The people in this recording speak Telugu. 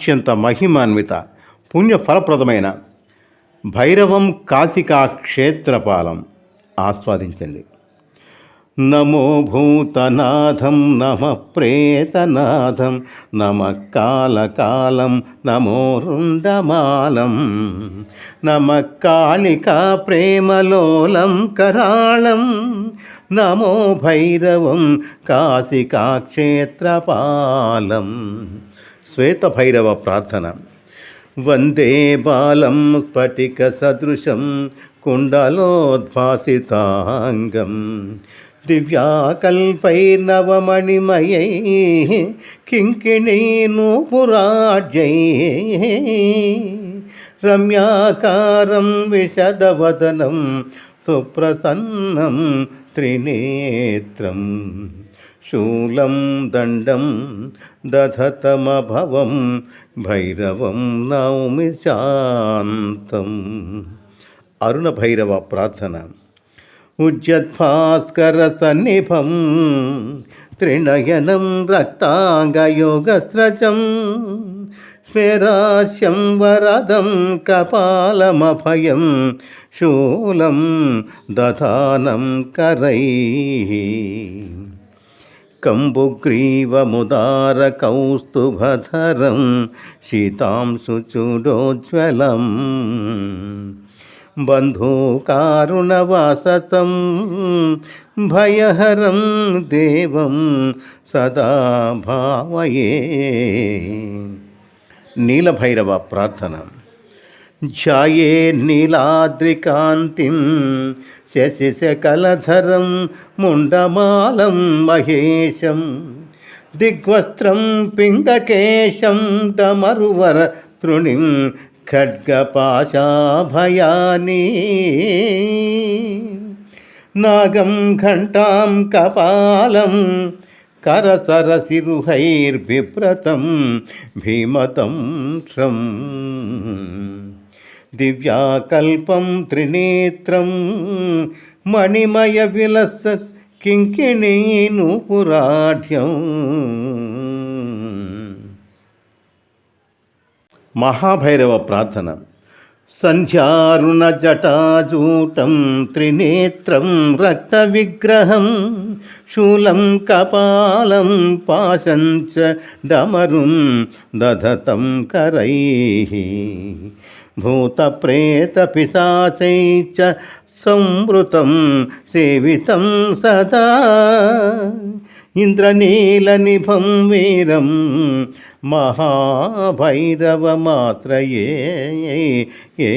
అత్యంత మహిమాన్విత పుణ్యఫలప్రదమైన భైరవం కాశికా క్షేత్రపాలం ఆస్వాదించండి. నమో భూతనాథం నమ ప్రేతనాథం నమ కాలకాలం నమో రుండమాలం నమ కాళికా ప్రేమలోలం కరాళం నమో భైరవం కాశికా శ్వేతభైరవ ప్రార్థన. వందే బాలం స్ఫటిక సదృశం కుండలోద్భాసితాంగం దివ్యాకల్పైర్నవమణిమయై కింకిణీనూపురాజ్యై రమ్యాకారం విశదవదనం సుప్రసన్నం త్రినేత్రం శూలం దండం దధతమభవం భైరవం నౌమి శాంతం అరుణ భైరవ ప్రార్థన ఉజ్జద్భాస్కర సన్నిభం స్వరాశ్యం వరదం కపాలమభయం శూలం దధానం కరై. కంబుగ్రీవముదారకౌస్తుభధరం శీతాంశుచూడోజ్వలం బంధూకారుణవాససం భయహరం దేవం సదా భావయే. నీలభైరవ ప్రార్థన. ఝాయే నీలాద్రికాంతిం శశిశకలధరం ముండమాలం మహేశం దిగ్వస్త్రం పింగకేశం డమరువర తృణిం ఖడ్గపాశాభయాని. నాగం ఘంటాం కపాలం కరసరసిరుహైర్భిప్రతం భీమతం శ్రం దివ్యాకల్పం త్రినేత్రం మణిమయ విలస కింకిణీనుపురాఢ్యం మహాభైరవ ప్రార్థన. సంధ్యారుణజటాజూటం త్రినేత్రం రక్తవిగ్రహం శూలం కపాలం పాశం చ డమరుం దధతం కరై భూతప్రేతపిశాచై చ సంవృతం సేవితం సదా ఇంద్రనీలనిభం వీరం మహాభైరవమాత్రయే. ఏ